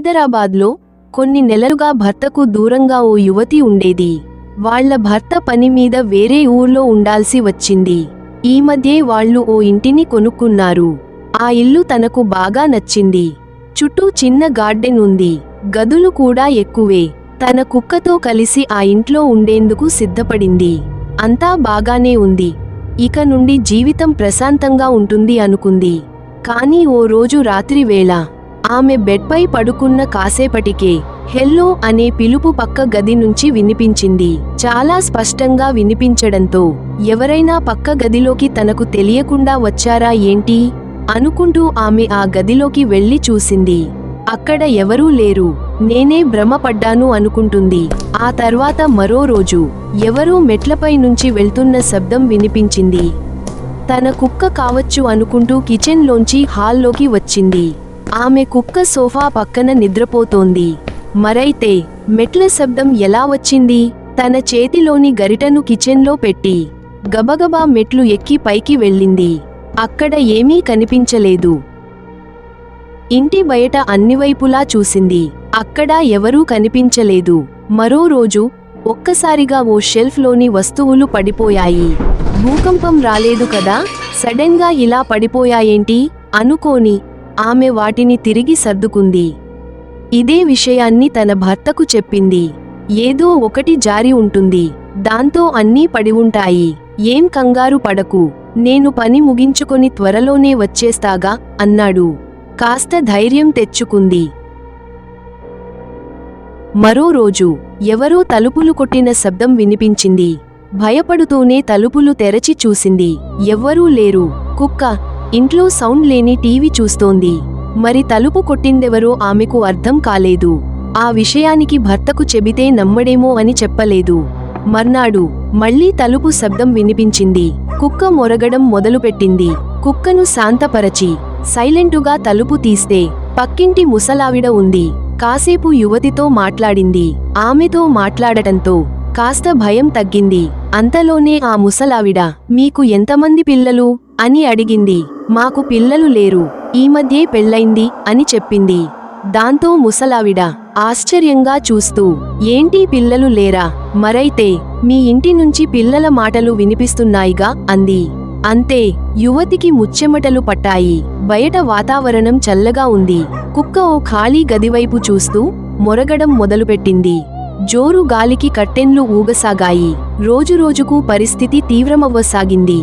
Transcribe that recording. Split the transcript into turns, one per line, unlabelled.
హైదరాబాద్లో కొన్ని నెలలుగా భర్తకు దూరంగా ఓ యువతి ఉండేది. వాళ్ళ భర్త పని మీద వేరే ఊర్లో ఉండాల్సి వచ్చింది. ఈ మధ్యే వాళ్ళు ఓ ఇంటిని కొనుక్కున్నారు. ఆ ఇల్లు తనకు బాగా నచ్చింది. చుట్టూ చిన్న గార్డెన్ ఉంది. గదులు కూడా ఎక్కువే. తన కుక్కతో కలిసి ఆ ఇంట్లో ఉండేందుకు సిద్ధపడింది. అంతా బాగానే ఉంది. ఇక నుండి జీవితం ప్రశాంతంగా ఉంటుంది అనుకుంది. కానీ ఓ రోజు రాత్రి వేళ ఆమె బెడ్పై పడుకున్న కాసేపటికే హెల్లో అనే పిలుపు పక్క గది నుంచి వినిపించింది. చాలా స్పష్టంగా వినిపించడంతో ఎవరైనా పక్క గదిలోకి తనకు తెలియకుండా వచ్చారా ఏంటి? అనుకుంటూ ఆమె ఆ గదిలోకి వెళ్ళి చూసింది. అక్కడ ఎవరూ లేరు. నేనే భ్రమపడ్డాను అనుకుంటుంది. ఆ తర్వాత మరో రోజు ఎవరూ మెట్లపై నుంచి వెళ్తున్న శబ్దం వినిపించింది. తన కుక్క కావచ్చు అనుకుంటూ కిచెన్లోంచి హాల్లోకి వచ్చింది. ఆమె కుక్క సోఫా పక్కన నిద్రపోతోంది. మరైతే మెట్ల శబ్దం ఎలా వచ్చింది? తన చేతిలోని గరిటను కిచెన్లో పెట్టి గబగబా మెట్లు ఎక్కి పైకి వెళ్ళింది. అక్కడ ఏమీ కనిపించలేదు. ఇంటి బయట అన్నివైపులా చూసింది. అక్కడా ఎవరూ కనిపించలేదు. మరో రోజు ఒక్కసారిగా ఓ షెల్ఫ్లోని వస్తువులు పడిపోయాయి. భూకంపం రాలేదు కదా? సడన్గా ఇలా పడిపోయాయేంటి? అనుకోని ఆమె వాటిని తిరిగి సర్దుకుంది. ఇదే విషయాన్ని తన భర్తకు చెప్పింది. ఏదో ఒకటి జారి ఉంటుంది. దాంతో అన్నీ పడి ఉంటాయి. ఏం కంగారు పడకు. నేను పని ముగించుకొని త్వరలోనే వచ్చేస్తాగా అన్నాడు. కాస్త ధైర్యం తెచ్చుకుంది. మరో రోజు ఎవరో తలుపులు కొట్టిన శబ్దం వినిపించింది. భయపడుతూనే తలుపులు తెరచి చూసింది. ఎవ్వరూ లేరు. కుక్క ఇంట్లో సౌండ్ లేని టీవీ చూస్తోంది. మరి తలుపు కొట్టిందెవరో ఆమెకు అర్థం కాలేదు. ఆ విషయానికి భర్తకు చెబితే నమ్మడేమో అని చెప్పలేదు. మర్నాడు మళ్ళీ తలుపు శబ్దం వినిపించింది. కుక్క మొరగడం మొదలుపెట్టింది. కుక్కను శాంతపరచి సైలెంటుగా తలుపు తీస్తే పక్కింటి ముసలావిడ ఉంది. కాసేపు యువతితో మాట్లాడింది. ఆమెతో మాట్లాడటంతో కాస్త భయం తగ్గింది. అంతలోనే ఆ ముసలావిడ మీకు ఎంతమంది పిల్లలు? అని అడిగింది. మాకు పిల్లలు లేరు. ఈ మధ్యే పెళ్ళైంది అని చెప్పింది. దాంతో ముసలావిడ ఆశ్చర్యంగా చూస్తూ ఏంటి పిల్లలు లేరా? మరైతే మీ ఇంటి నుంచి పిల్లల మాటలు వినిపిస్తున్నాయిగా అంది. అంతే. యువతికి ముచ్చెమటలు పట్టాయి. బయట వాతావరణం చల్లగా ఉంది. కుక్క ఓ ఖాళీ గదివైపు చూస్తూ మొరగడం మొదలుపెట్టింది. జోరు గాలికి కట్టెన్లు ఊగసాగాయి. రోజురోజుకు పరిస్థితి తీవ్రమవ్వసాగింది.